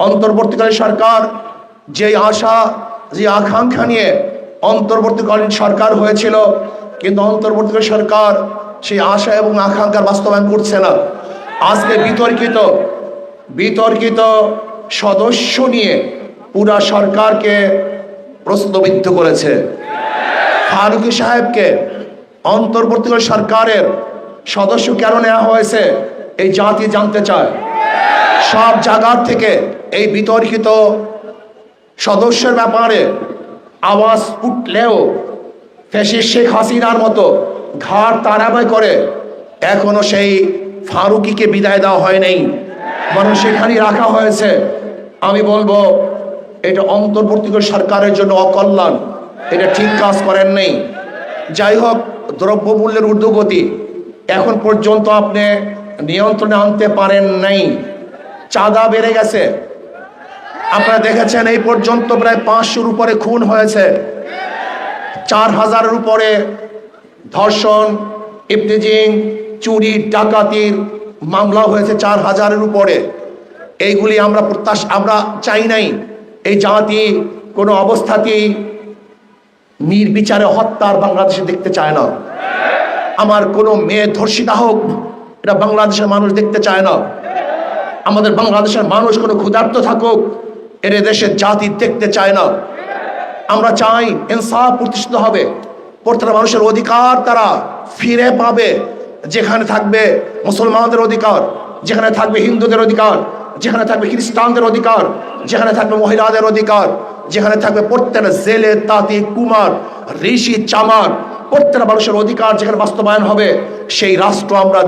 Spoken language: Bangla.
অন্তর্বর্তীকালীন সরকার যে আশা যে আকাঙ্ক্ষা নিয়ে অন্তর্বর্তীকালীন সরকার হয়েছিল, কিন্তু অন্তর্বর্তীকালীন সরকার সেই আশা এবং আকাঙ্ক্ষার বাস্তবায়ন করছে না। আজকে বিতর্কিত বিতর্কিত সদস্য নিয়ে পুরা সরকারকে প্রশ্নবিদ্ধ করেছে। ফারুকি সাহেবকে অন্তর্বর্তীকালীন সরকারের সদস্য কেন নেওয়া হয়েছে, এই জাতি জানতে চায়। সব জায়গার থেকে এই বিতর্কিত সদস্যের ব্যাপারে আওয়াজ উঠলেও ফেসিস শেখ হাসিনার মতো ঘাড় তাড়াবাই করে এখনও সেই ফারুকিকে বিদায় দেওয়া হয় নাই। বরং সেখানেই রাখা হয়েছে। আমি বলব, এটা অন্তর্বর্তীকালীন সরকারের জন্য অকল্যাণ। এটা ঠিক কাজ করেন নেই। যাই হোক, দ্রব্যমূল্যের ঊর্ধ্বগতি এখন পর্যন্ত আপনি নিয়ন্ত্রণে আনতে পারেন নাই। চাঁদা বেড়ে গেছে। আপনারা দেখেছেন এই পর্যন্ত প্রায় পাঁচশোর উপরে খুন হয়েছে। চার হাজারের উপরে ধর্ষণ, ইফতিজিং, চুরি, ডাকাতির মামলা হয়েছে চার হাজারের উপরে। এইগুলি আমরা প্রত্যাশ, আমরা চাই নাই। এই জাতি কোনো অবস্থাতেই নির্বিচারে হত্যার বাংলাদেশে দেখতে চায় না। আমার কোনো মেয়ে ধর্ষিতা হোক, এটা বাংলাদেশের মানুষ দেখতে চায় না। আমাদের বাংলাদেশের মানুষ কোনো ক্ষুধার্ত থাকুক, এর দেশের জাতি দেখতে চায় না। আমরা চাই ইনসাফ প্রতিষ্ঠিত হবে। প্রত্যেকটা মানুষের অধিকার তারা ফিরে পাবে। যেখানে থাকবে মুসলমানদের অধিকার, যেখানে থাকবে হিন্দুদের অধিকার, যেখানে থাকবে খ্রিস্টানদের অধিকার, যেখানে থাকবে মহিলাদের অধিকার, যেখানে থাকবে প্রত্যেকটা জেলে, তাঁতি, কুমার, ঋষি, চামার, প্রত্যেকটা মানুষের অধিকার যেখানে বাস্তবায়ন হবে, সেই রাষ্ট্র আমরা